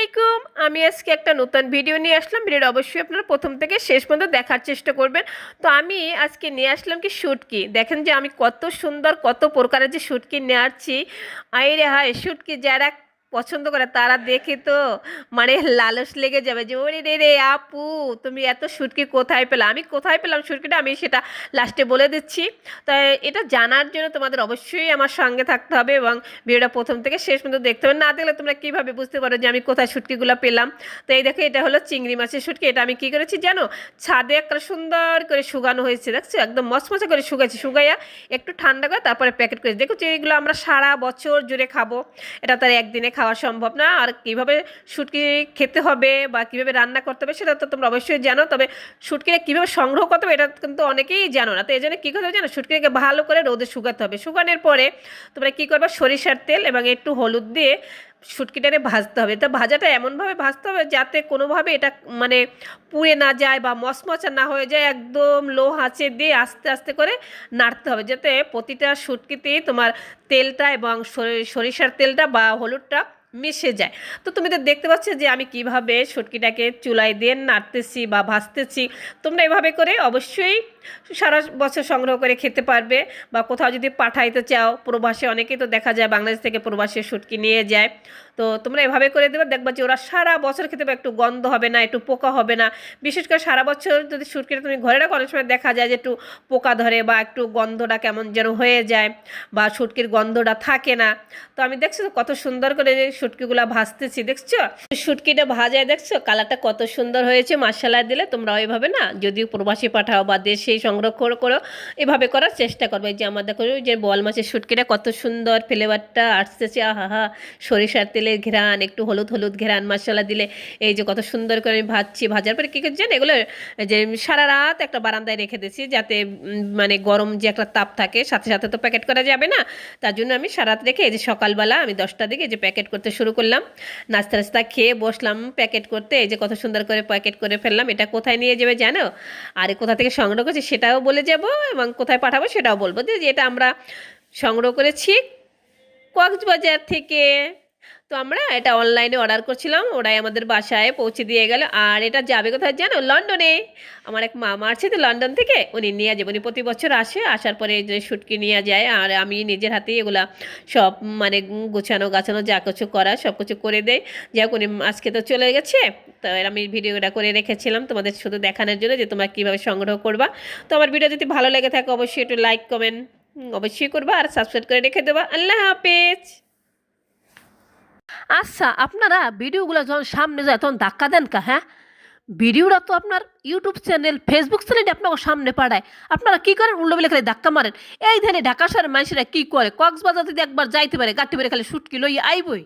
আলাইকুম। আমি আজকে একটা নতুন ভিডিও নিয়ে আসলাম। ভিডিওটা অবশ্যই আপনারা প্রথম থেকে শেষ পর্যন্ত দেখার চেষ্টা করবেন। তো আমি আজকে নিয়ে আসলাম কি শুটকি। দেখেন যে আমি কত সুন্দর, কত প্রকারের যে শুটকি নিয়ে আসছি। আইরে হায়, শুটকি যারা পছন্দ করে, তারা দেখে তো মানে লালস লেগে যাবে যে, ওরে রে রে আপু, তুমি এত শুটকি কোথায় পেলে? আমি কোথায় পেলাম শুটকিটা আমি সেটা লাস্টে বলে দিচ্ছি। তাই এটা জানার জন্য তোমাদের অবশ্যই আমার সঙ্গে থাকতে হবে এবং ভিডিওটা প্রথম থেকে শেষ পর্যন্ত দেখতে হবে। না দেখলে তোমরা কীভাবে বুঝতে পারো যে, আমি কোথায় শুটকিগুলো পেলাম? তো এই দেখো, এটা হলো চিংড়ি মাছের শুটকি এটা আমি কী করেছি জানো? ছাদে একটা সুন্দর করে শুকানো হয়েছে, দেখছ? একদম মচমচা করে শুকাইছি। শুকাইয়া একটু ঠান্ডা করে তারপরে প্যাকেট করেছি। দেখো যে এগুলো আমরা সারা বছর জুড়ে খাব। এটা তার একদিনে খাওয়া সম্ভব না। আর কীভাবে শুটকি খেতে হবে বা কীভাবে রান্না করতে হবে সেটা তো তোমরা অবশ্যই জানো। তবে শুটকিটা কীভাবে সংগ্রহ করতে হবে এটা কিন্তু অনেকেই জানো না। তো এই জন্য কী করতে হবে জানো? শুটকিটাকে ভালো করে রোদে শুকাতে হবে। শুকানোর পরে তোমরা কী করবে? সরিষার তেল এবং একটু হলুদ দিয়ে শুটকিটারে ভাজতে হবে। তা ভাজাটা এমনভাবে ভাজতে হবে যাতে কোনোভাবে এটা মানে পুড়ে না যায় বা মচমচা না হয়ে যায়, একদম লো হাঁচে দিয়ে আস্তে আস্তে করে নাড়তে হবে। যাতে প্রতিটা শুটকিতেই তোমার তেলটা এবং সরিষার তেলটা বা হলুদটা মিশে যায়। তো তুমি তো দেখতে পাচ্ছ যে আমি কীভাবে শুটকিটাকে চুলায় দিয়ে নাড়তেছি বা ভাজতেছি। তোমরা এভাবে করে অবশ্যই সারা বছর সংগ্রহ করে খেতে পারবে বা কোথাও যদি পাঠাইতে চাও, প্রবাসে অনেকেই তো দেখা যায় বাংলাদেশ থেকে প্রবাসে শুটকি নিয়ে যায়। তো তোমরা এভাবে করে দেবে, দেখবা যে ওরা সারা বছর খেতে পাবে একটু গন্ধ হবে না, একটু পোকা হবে না। বিশেষ করে সারা বছর যদি শুটকিটা তুমি ঘরে রাখো, অনেক সময় দেখা যায় যে একটু পোকা ধরে বা একটু গন্ধটা কেমন যেন হয়ে যায় বা শুটকির গন্ধটা থাকে না। তো আমি দেখছ কত সুন্দর করে যে শুটকিগুলো ভাজতেছি, দেখছ? শুটকিটা ভাজায় দেখছ, কালারটা কত সুন্দর হয়েছে মশলা দিলে তোমরা ওইভাবে না, যদিও প্রবাসী পাঠাও বা দেশেই সংগ্রহ করো করো, এভাবে করার চেষ্টা করবে। এই যে আমার দেখো যে বল মাছের শুটকিটা কত সুন্দর ফ্লেভারটা আসতেছে, আহা হা, সরিষার তেলের ঘেরান একটু হলুদ হলুদ ঘেরান মশলা দিলে, এই যে কত সুন্দর করে আমি ভাজছি, ভাজার পরে কী করছি এগুলো যে সারা রাত একটা বারান্দায় রেখে দিয়েছি, যাতে মানে গরম যে একটা তাপ থাকে, সাথে সাথে তো প্যাকেট করা যাবে না। তার জন্য আমি সারা রাত রেখে এই যে সকালবেলা আমি দশটার দিকে যে প্যাকেট করতে শুরু করলাম। নাস্তা নাস্তা খেয়ে বসলাম প্যাকেট করতে, এই যে কত সুন্দর করে প্যাকেট করে ফেললাম, এটা কোথায় নিয়ে যাবে জানো? আর কোথা থেকে সংগ্রহ করছি সেটাও বলে যাব এবং কোথায় পাঠাবো সেটাও বলব। যে এটা আমরা সংগ্রহ করেছি কক্সবাজার থেকে তো আমরা এটা অনলাইনে অর্ডার করছিলাম, ওরাই আমাদের বাসায় পৌঁছে দিয়ে গেল। আর এটা যাবে কোথায় জানো? লন্ডনে আমার এক মামা আছে তো লন্ডন থেকে, উনি নিয়ে যাবে। উনি প্রতি বছর আসে, আসার পরে যে শুটকি নিয়ে যায়। আর আমি নিজের হাতেই এগুলা সব মানে গোছানো, গাছানো যা কিছু করা সব কিছু করে দেয় যাই উনি আজকে তো চলে গেছে। তো আমি ভিডিওটা করে রেখেছিলাম তোমাদের শুধু দেখানোর জন্য যে তোমরা কীভাবে সংগ্রহ করবা। তো আমার ভিডিও যদি ভালো লেগে থাকে, অবশ্যই একটু লাইক কমেন্ট অবশ্যই করবা। আর সাবস্ক্রাইব করে রেখে দেবা। আল্লাহ হাফেজ! আচ্ছা আপনারা ভিডিওগুলো যখন সামনে যায় তখন ধাক্কা দেন কা হ্যাঁ? ভিডিওটা তো আপনার ইউটিউব চ্যানেল ফেসবুক চ্যানেলটা আপনাকে সামনে পাড়ায় আপনারা কী করেন? উল্টো বেলে খালি ধাক্কা মারেন। এই ধানে ঢাকা শহরের মানুষেরা কী করে? কক্সবাজার যদি একবার যাইতে পারে গাঠি পারে খালি সুটকি লই আইবই।